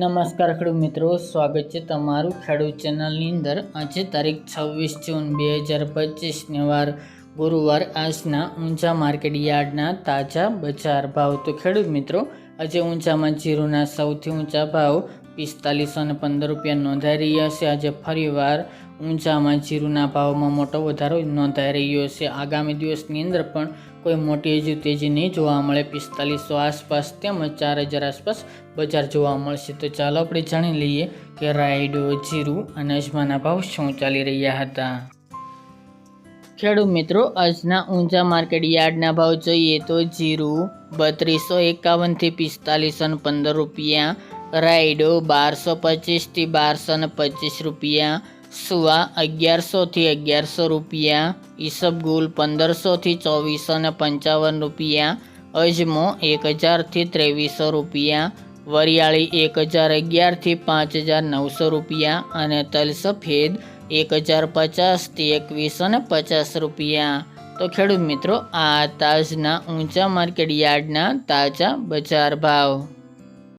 નમસ્કાર ખેડૂત મિત્રો, સ્વાગત છે તમારું ખેડૂત ચેનલની અંદર. આજે તારીખ છવ્વીસ જૂન બે હજાર પચીસને વાર ગુરુવાર, આજના ઊંચા માર્કેટ યાર્ડના તાજા બજાર ભાવ. તો ખેડૂત મિત્રો, આજે ઊંચામાં જીરુના સૌથી ઊંચા ભાવ પિસ્તાલીસો અને પંદર રૂપિયા નોંધાઈ રહ્યા છે. આજે ફરીવાર ઊંચામાં જીરુના ભાવમાં મોટો વધારો નોંધાઈ રહ્યો છે. આગામી દિવસની અંદર પણ કોઈ મોટી હજુ તેજી નહીં જોવા મળે. પિસ્તાલીસો આસપાસ તેમજ ચાર હજાર આસપાસ બજાર જોવા મળશે. તો ચાલો આપણે જાણી લઈએ કે રાયડો, જીરું અને અજમાના ભાવ શું ચાલી રહ્યા હતા. ખેડૂત મિત્રો, આજના ઊંચા માર્કેટ યાર્ડના ભાવ જોઈએ તો જીરું બત્રીસો એકાવનથી પિસ્તાલીસો પંદર રૂપિયા, રાયડો બારસો પચીસથી બારસો પચીસ રૂપિયા સુવા અગિયારસોથી અગિયારસો રૂપિયા ઈસબગુલ પંદરસોથી ચોવીસો ને પંચાવન રૂપિયા, અજમો એક હજારથી ત્રેવીસો રૂપિયા, વરિયાળી એક હજાર અગિયારથી પાંચ હજાર નવસો રૂપિયા અને તલ સફેદ એક હજાર પચાસથી એકવીસો ને પચાસ રૂપિયા. તો ખેડૂત મિત્રો, આ તાજના ઊંચા માર્કેટ યાર્ડના તાજા બજાર ભાવ.